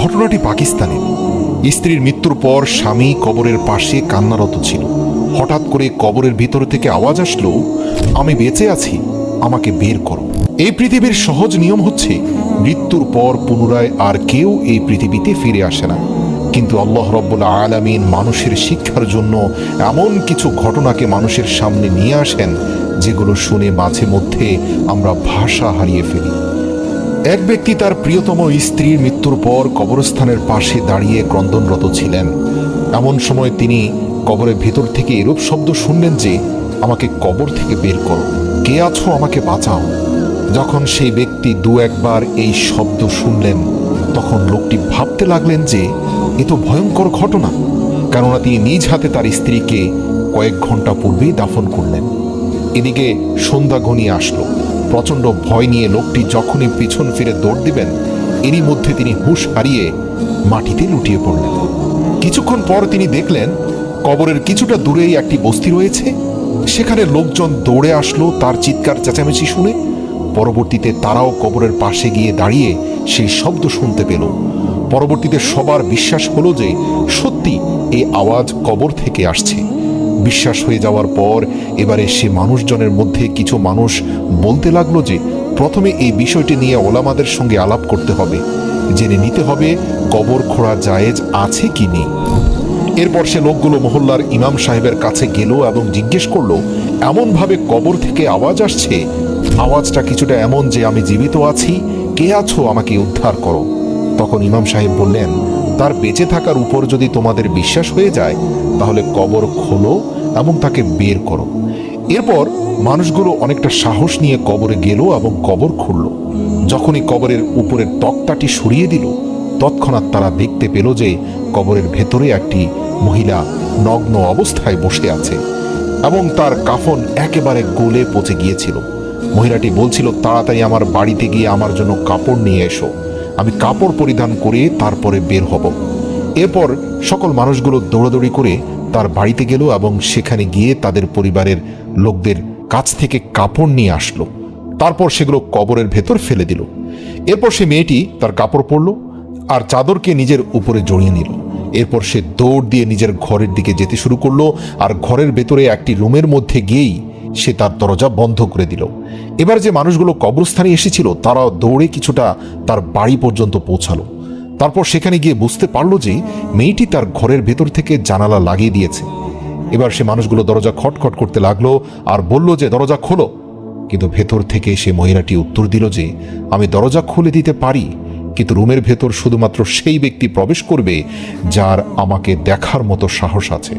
ঘটনাটি পাকিস্তানের। স্ত্রীর মৃত্যুর পর স্বামী কবরের পাশে কান্নারত ছিল। হঠাৎ করে কবরের ভিতর থেকে আওয়াজ আসলো, আমি বেঁচে আছি, আমাকে বের করো। এই পৃথিবীর সহজ নিয়ম হচ্ছে, মৃত্যুর পর পুনরায় আর কেউ এই পৃথিবীতে ফিরে আসে না। কিন্তু আল্লাহ রব্বুল্লা আলামিন মানুষের শিক্ষার জন্য এমন কিছু ঘটনাকে মানুষের সামনে নিয়ে আসেন, যেগুলো শুনে মাঝে মধ্যে আমরা ভাষা হারিয়ে ফেলি। এক ব্যক্তি তার প্রিয়তম স্ত্রীর মৃত্যুর পর কবরস্থানের পাশে দাঁড়িয়ে ক্রন্দনরত ছিলেন। এমন সময় তিনি কবরের ভেতর থেকে এরূপ শব্দ শুনলেন যে, আমাকে কবর থেকে বের করো। কে আছো? আমাকে বাঁচাও। যখন সেই ব্যক্তি দু একবার এই শব্দ শুনলেন, তখন লোকটি ভাবতে লাগলেন যে, এ তো ভয়ঙ্কর ঘটনা। কেননা তিনি নিজ হাতে তার স্ত্রীকে কয়েক ঘণ্টা পূর্বেই দাফন করলেন। এদিকে সন্ধ্যা ঘনিয়ে আসলো। প্রচণ্ড ভয় নিয়ে লোকটি যখনই পিছন ফিরে দৌড় দিবেন, এরই মধ্যে তিনি হুঁশ হারিয়ে মাটিতে লুটিয়ে পড়লেন। কিছুক্ষণ পর তিনি দেখলেন, কবরের কিছুটা দূরেই একটি বস্তি রয়েছে। সেখানে লোকজন দৌড়ে আসলো তার চিৎকার চেঁচামেচি শুনে। পরবর্তীতে তারাও কবরের পাশে গিয়ে দাঁড়িয়ে সেই শব্দ শুনতে পেল। পরবর্তীতে সবার বিশ্বাস হলো যে সত্যি এই আওয়াজ কবর থেকে আসছে। বিশ্বাস হয়ে যাওয়ার পর এবারে সে মানুষজনের মধ্যে কিছু মানুষ বলতে লাগল যে, প্রথমে এই বিষয়টি নিয়ে ওলামাদের সঙ্গে আলাপ করতে হবে। জেনে নিতে হবে কবর খোঁড়া জায়েজ আছে কি নেই। এরপর সে লোকগুলো মহল্লার ইমাম সাহেবের কাছে গেল এবং জিজ্ঞেস করল, এমনভাবে কবর থেকে আওয়াজ আসছে? আওয়াজটা কিছুটা এমন যে আমি জীবিত আছি। কে আছো আমাকে উদ্ধার করো? তখন ইমাম সাহেব বললেন তার বেঁচে থাকার উপর যদি তোমাদের বিশ্বাস হয়ে যায়, তাহলে কবর খোলো এবং তাকে বের করো। এরপর মানুষগুলো অনেকটা সাহস নিয়ে কবরে গেল এবং কবর খুলল। যখনই কবরের উপরের তক্তাটি সরিয়ে দিল, তৎক্ষণাৎ তারা দেখতে পেল যে কবরের ভেতরে একটি মহিলা নগ্ন অবস্থায় বসে আছে এবং তার কাফন একেবারে গলে পচে গিয়েছিল। মহিলাটি বলছিল, তাড়াতাড়ি আমার বাড়িতে গিয়ে আমার জন্য কাপড় নিয়ে এসো। আমি কাপড় পরিধান করে তারপরে বের হব। এরপর সকল মানুষগুলো দৌড়াদৌড়ি করে তার বাড়িতে গেল এবং সেখানে গিয়ে তাদের পরিবারের লোকদের কাছ থেকে কাপড় নিয়ে আসলো। তারপর সেগুলো কবরের ভেতর ফেলে দিল। এরপর সে মেয়েটি তার কাপড় পরল আর চাদরকে নিজের উপরে জড়িয়ে নিল। এরপর সে দৌড় দিয়ে নিজের ঘরের দিকে যেতে শুরু করল আর ঘরের ভেতরে একটি রুমের মধ্যে গিয়েই সে তার দরজা বন্ধ করে দিল। এবার যে মানুষগুলো কবরস্থানে এসেছিল, তারা দৌড়ে কিছুটা তার বাড়ি পর্যন্ত পৌঁছালো। তারপর সেখানে গিয়ে বুঝতে পারল যে মেয়েটি তার ঘরের ভেতর থেকে জানালা লাগিয়ে দিয়েছে। এবার সে মানুষগুলো দরজা খটখট করতে লাগল আর বলল যে, দরজা খোলো। কিন্তু ভেতর থেকে সে মহিলাটি উত্তর দিল যে, আমি দরজা খুলে দিতে পারি, কিন্তু রুমের ভেতর শুধুমাত্র সেই ব্যক্তি প্রবেশ করবে যার আমাকে দেখার মতো সাহস আছে।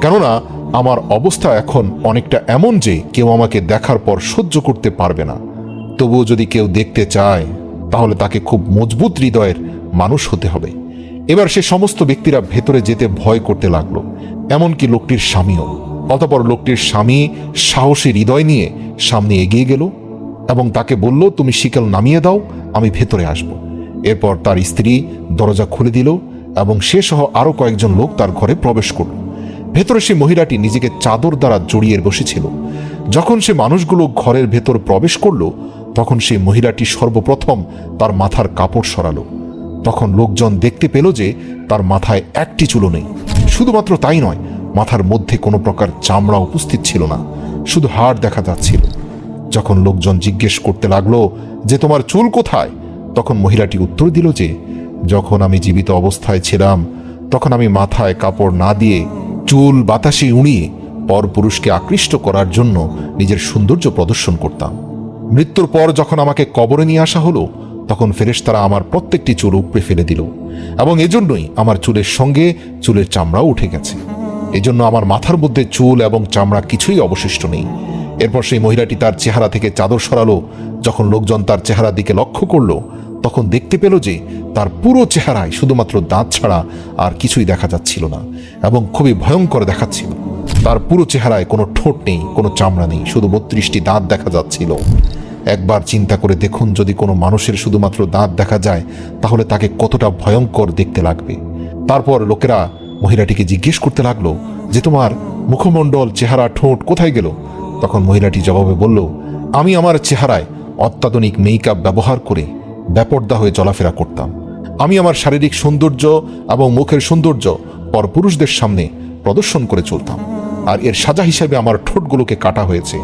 কেননা আমার অবস্থা এখন অনেকটা এমন যে কেউ আমাকে দেখার পর সহ্য করতে পারবে না। তবুও যদি কেউ দেখতে চায়, তাহলে তাকে খুব মজবুত হৃদয়ের মানুষ হতে হবে। এবার সে সমস্ত ব্যক্তিরা ভেতরে যেতে ভয় করতে লাগল, এমনকি লোকটির স্বামীও। অতপর লোকটির স্বামী সাহসী হৃদয় নিয়ে সামনে এগিয়ে গেল এবং তাকে বলল, তুমি শিকল নামিয়ে দাও, আমি ভেতরে আসব। এরপর তার স্ত্রী দরজা খুলে দিল এবং সে সহ আরও কয়েকজন লোক তার ঘরে প্রবেশ করল। ভেতরে সে মহিলাটি নিজেকে চাদর দ্বারা জড়িয়ে বসেছিল। যখন সে মানুষগুলো ঘরের ভেতর প্রবেশ করল, তখন সেই মহিলাটি সর্বপ্রথম তার মাথার কাপড় সরালো। তখন লোকজন দেখতে পেল যে তার মাথায় একটি চুলো নেই। শুধুমাত্র তাই নয়, মাথার মধ্যে কোনো প্রকার চামড়া উপস্থিত ছিল না, শুধু হাড় দেখা যাচ্ছিল। যখন লোকজন জিজ্ঞেস করতে লাগল যে, তোমার চুল কোথায়? তখন মহিলাটি উত্তর দিল যে, যখন আমি জীবিত অবস্থায় ছিলাম, তখন আমি মাথায় কাপড় না দিয়ে চুল বাতাসে উড়িয়ে পরপুরুষকে আকৃষ্ট করার জন্য নিজের সৌন্দর্য প্রদর্শন করতাম। মৃত্যুর পর যখন আমাকে কবরে নিয়ে আসা হলো, তখন ফেরেশতারা আমার প্রত্যেকটি চুল উপড়ে ফেলে দিল এবং এজন্যই আমার চুলের সঙ্গে চুলের চামড়াও উঠে গেছে। এজন্য আমার মাথার মধ্যে চুল এবং চামড়া কিছুই অবশিষ্ট নেই। এরপর সেই মহিলাটি তার চেহারা থেকে চাদর সরালো। যখন লোকজন তার চেহারার দিকে লক্ষ্য করল তখন দেখতে পেল যে তার পুরো চেহারায় শুধুমাত্র দাঁত ছাড়া আর কিছুই দেখা যাচ্ছিল না এবং খুবই ভয়ঙ্কর দেখাচ্ছিল। তার পুরো চেহারায় কোনো ঠোঁট নেই, কোনো চামড়া নেই, শুধু বত্রিশটি দাঁত দেখা যাচ্ছিল। একবার চিন্তা করে দেখুন যদি কোনো মানুষের শুধুমাত্র দাঁত দেখা যায়, তাহলে তাকে কতটা ভয়ঙ্কর দেখতে লাগবে। তারপর লোকেরা মহিলাটিকে জিজ্ঞেস করতে লাগল যে, তোমার মুখমণ্ডল, চেহারা, ঠোঁট কোথায় গেল? তখন মহিলাটি জবাবে বলল, আমি আমার চেহারায় অত্যাধুনিক মেকআপ ব্যবহার করে ব্যাপর্দা হয়ে চলাফেরা করতাম। আমি আমার শারীরিক সৌন্দর্য এবং মুখের সৌন্দর্য পরপুরুষদের সামনে প্রদর্শন করে চলতাম। আর এর সাজা হিসেবে আমার ঠোঁটগুলোকে কাটা হয়েছে।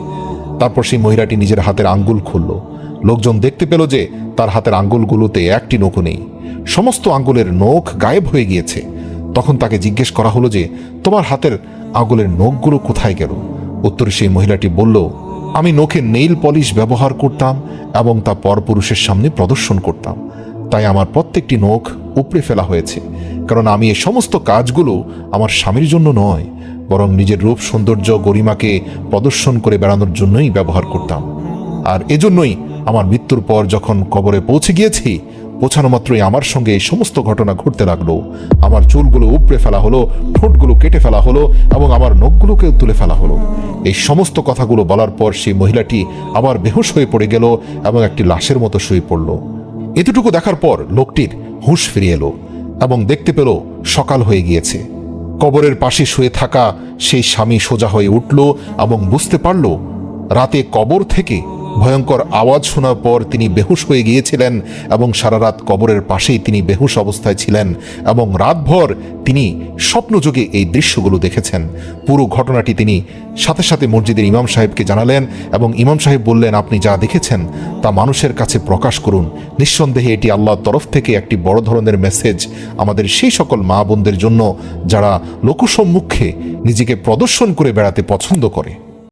তারপর সেই মহিলাটি নিজের হাতের আঙ্গুল খুলল। লোকজন দেখতে পেল যে তার হাতের আঙ্গুলগুলোতে একটি নখও নেই। সমস্ত আঙ্গুলের নখ গায়েব হয়ে গিয়েছে। তখন তাকে জিজ্ঞেস করা হলো যে, তোমার হাতের আঙ্গুলের নখগুলো কোথায় গেল? উত্তরে সেই মহিলাটি বলল আমি নখে নেইল পলিশ ব্যবহার করতাম এবং তা পরপুরুষের সামনে প্রদর্শন করতাম। তাই আমার প্রত্যেকটি নখ উপড়ে ফেলা হয়েছে, কারণ আমি এই সমস্ত কাজগুলো আমার স্বামীর জন্য নয়, বরং নিজের রূপ, সৌন্দর্য, গরিমাকে প্রদর্শন করে বেড়ানোর জন্যই ব্যবহার করতাম। আর এজন্যই আমার মৃত্যুর পর যখন কবরে পৌঁছে গিয়েছি পৌঁছানো মাত্রই আমার সঙ্গে এই সমস্ত ঘটনা ঘটতে লাগল। আমার চুলগুলো উপড়ে ফেলা হলো, ঠোঁটগুলো কেটে ফেলা হলো এবং আমার নখগুলোকেও তুলে ফেলা হলো। এই সমস্ত কথাগুলো বলার পর সেই মহিলাটি আবার বেহুশ হয়ে পড়ে গেল এবং একটি লাশের মতো শুয়ে পড়ল। এতটুকু দেখার পর লোকটির হুঁশ ফিরে এলো এবং দেখতে পেল সকাল হয়ে গিয়েছে। কবরের পাশে শুয়ে থাকা সেই স্বামী সোজা হয়ে উঠল এবং বুঝতে পারল, রাতে কবর থেকে ভয়ঙ্কর আওয়াজ শোনার পর তিনি বেহুশ হয়ে গিয়েছিলেন এবং সারা রাত কবরের পাশেই তিনি বেহুশ অবস্থায় ছিলেন এবং রাতভর তিনি স্বপ্নযোগে এই দৃশ্যগুলো দেখেছেন। পুরো ঘটনাটি তিনি সাথে সাথে মসজিদের ইমাম সাহেবকে জানালেন এবং ইমাম সাহেব বললেন, আপনি যা দেখেছেন তা মানুষের কাছে প্রকাশ করুন। নিঃসন্দেহে এটি আল্লাহর তরফ থেকে একটি বড় ধরনের মেসেজ আমাদের সেই সকল মা বোনদের জন্য যারা লোকসম্মুখে নিজেকে প্রদর্শন করে বেড়াতে পছন্দ করে।